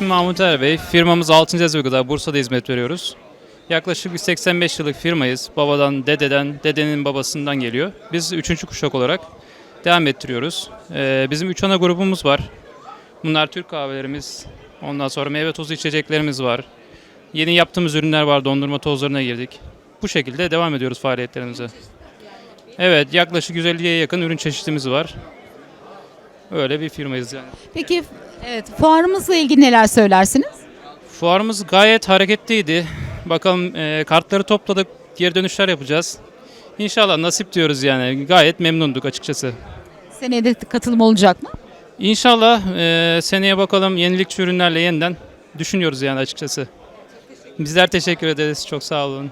Mahmut Er Bey. Firmamız Altıncı Gıda. Bursa'da hizmet veriyoruz. Yaklaşık bir 85 yıllık firmayız. Babadan, dededen, dedenin babasından geliyor. Biz üçüncü kuşak olarak devam ettiriyoruz. Ee, bizim üç ana grubumuz var. Bunlar Türk kahvelerimiz. Ondan sonra meyve tozu içeceklerimiz var. Yeni yaptığımız ürünler var. Dondurma tozlarına girdik. Bu şekilde devam ediyoruz faaliyetlerimize. Evet yaklaşık 150'ye yakın ürün çeşitimiz var. Öyle bir firmayız yani. Peki evet fuarımızla ilgili neler söylersiniz? Fuarımız gayet hareketliydi. Bakalım e, kartları topladık, geri dönüşler yapacağız. İnşallah nasip diyoruz yani. Gayet memnunduk açıkçası. Seneye de katılım olacak mı? İnşallah e, seneye bakalım yenilikçi ürünlerle yeniden düşünüyoruz yani açıkçası. Bizler teşekkür ederiz. Çok sağ olun.